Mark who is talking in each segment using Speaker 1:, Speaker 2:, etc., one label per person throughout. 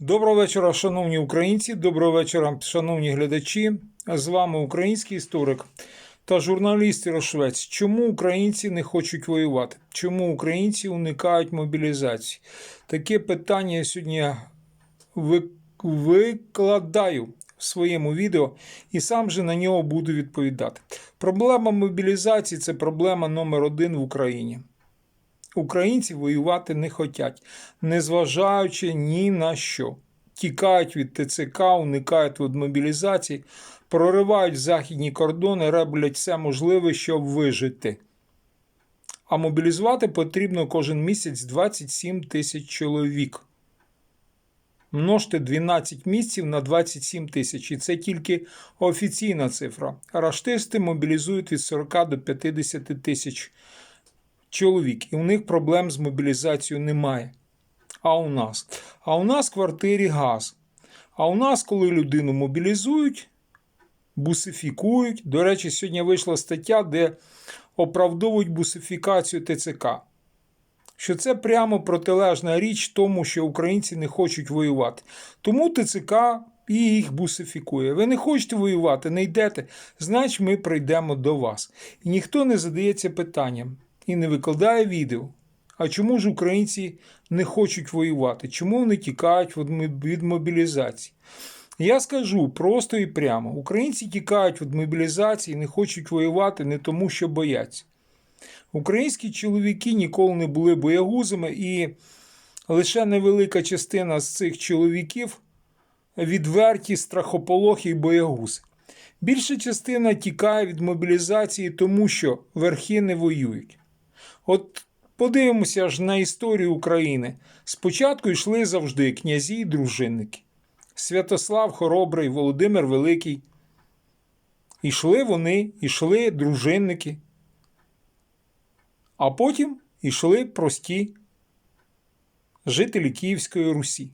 Speaker 1: Доброго вечора, шановні українці. Доброго вечора, шановні глядачі. З вами український історик та журналіст Рошвець. Чому українці не хочуть воювати? Чому українці уникають мобілізації? Таке питання я сьогодні викладаю в своєму відео і сам же на нього буду відповідати. Проблема мобілізації це проблема номер один в Україні. Українці воювати не хочуть, незважаючи ні на що. Тікають від ТЦК, уникають від мобілізації, проривають західні кордони, роблять все можливе, щоб вижити. А мобілізувати потрібно кожен місяць 27 тисяч чоловік. Множте 12 місяців на 27 тисяч. І це тільки офіційна цифра. Раштисти мобілізують від 40 до 50 тисяч чоловік, і у них проблем з мобілізацією немає. А у нас? А у нас в квартирі газ. А у нас, коли людину мобілізують, бусифікують. До речі, сьогодні вийшла стаття, де оправдовують бусифікацію ТЦК. Що це прямо протилежна річ тому, що українці не хочуть воювати. Тому ТЦК і їх бусифікує. Ви не хочете воювати, не йдете, значить ми прийдемо до вас. І ніхто не задається питанням і не викладає відео. А чому ж українці не хочуть воювати? Чому вони тікають від мобілізації? Я скажу просто і прямо: українці тікають від мобілізації, не хочуть воювати не тому, що бояться. Українські чоловіки ніколи не були боягузами, і лише невелика частина з цих чоловіків відверті страхополохи і боягузи. Більша частина тікає від мобілізації, тому що верхи не воюють. От подивимося ж на історію України. Спочатку йшли завжди князі і дружинники. Святослав Хоробрий, Володимир Великий. Ішли вони, ішли дружинники. А потім ішли прості жителі Київської Русі.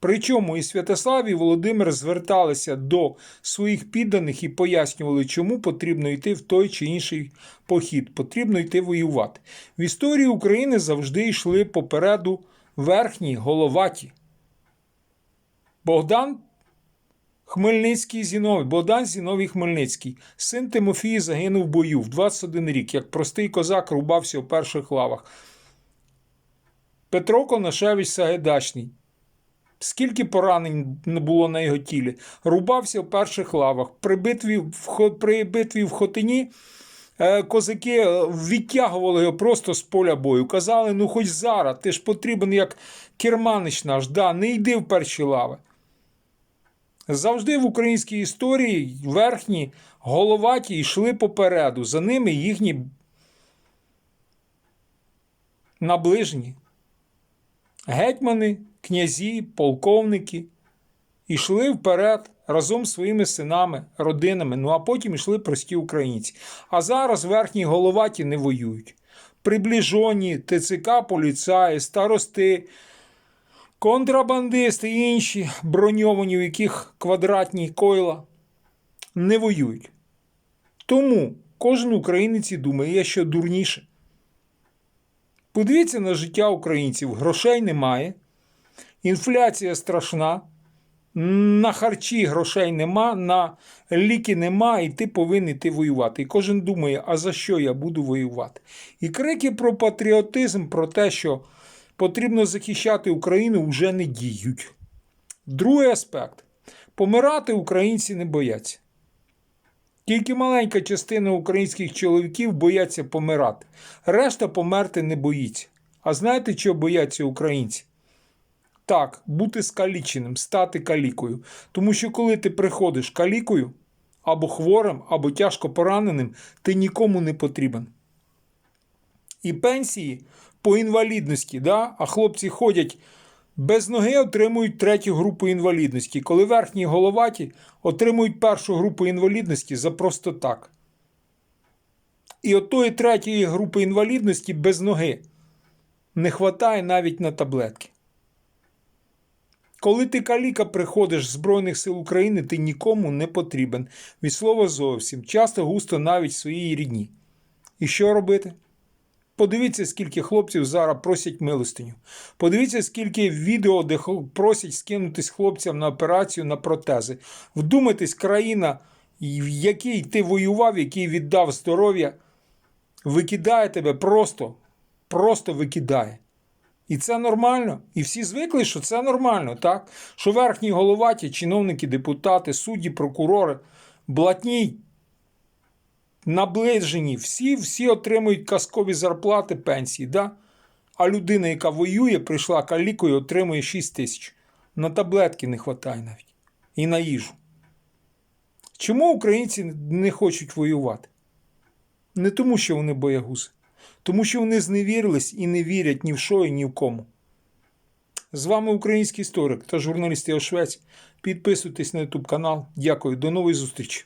Speaker 1: Причому і Святослав, і Володимир зверталися до своїх підданих і пояснювали, чому потрібно йти в той чи інший похід, потрібно йти воювати. В історії України завжди йшли попереду верхні головаті. Богдан Хмельницький Зіновій, Богдан Зіновій Хмельницький, син Тимофії загинув в бою в 21 рік, як простий козак рубався в перших лавах. Петро Конашевич Сагайдачний. Скільки поранень було на його тілі? Рубався в перших лавах. При битві при битві в Хотині е, козаки е, відтягували його просто з поля бою. Казали, ну хоч зараз, ти ж потрібен як керманич наш, да, не йди в перші лави. Завжди в українській історії верхні головаті йшли попереду, за ними їхні наближені. Гетьмани, князі, полковники йшли вперед разом з своїми синами, родинами, ну а потім йшли прості українці. А зараз верхні головаті не воюють. Приближені ТЦК, поліцаї, старости, контрабандисти і інші броньовані, у яких квадратні койла, не воюють. Тому кожен українець і думає, я що дурніше. Подивіться на життя українців: грошей немає, інфляція страшна, на харчі грошей нема, на ліки нема, і ти повинен йти воювати. І кожен думає, а за що я буду воювати? І крики про патріотизм, про те, що потрібно захищати Україну, вже не діють. Другий аспект: помирати українці не бояться. Тільки маленька частина українських чоловіків бояться помирати. Решта померти не боїться. А знаєте, чого бояться українці? Так, бути скаліченим, стати калікою. Тому що коли ти приходиш калікою, або хворим, або тяжко пораненим, ти нікому не потрібен. І пенсії по інвалідності, да? а хлопці ходять без ноги, отримують третю групу інвалідності. Коли верхні головаті отримують першу групу інвалідності за просто так. І от тої третьої групи інвалідності без ноги не вистачає навіть на таблетки. Коли ти каліка приходиш з Збройних сил України, ти нікому не потрібен. Від слова зовсім, часто густо навіть своїй рідні. І що робити? Подивіться, скільки хлопців зараз просять милостиню. Подивіться, скільки відео, де просять скинутись хлопцям на операцію на протези. Вдумайтесь, країна, в якій ти воював, який віддав здоров'я, викидає тебе просто, просто викидає. І це нормально. І всі звикли, що це нормально, так? Що верхні головаті, чиновники, депутати, судді, прокурори, блатні, наближені, всі, всі отримують казкові зарплати, пенсії, да? а людина, яка воює, прийшла калікою, отримує 6 тисяч. На таблетки не вистачає навіть. І на їжу. Чому українці не хочуть воювати? Не тому, що вони боягузи. Тому що вони зневірились і не вірять ні в що і ні в кому. З вами український історик та журналіст Йошвець. Підписуйтесь на YouTube канал. Дякую, до нової зустрічі.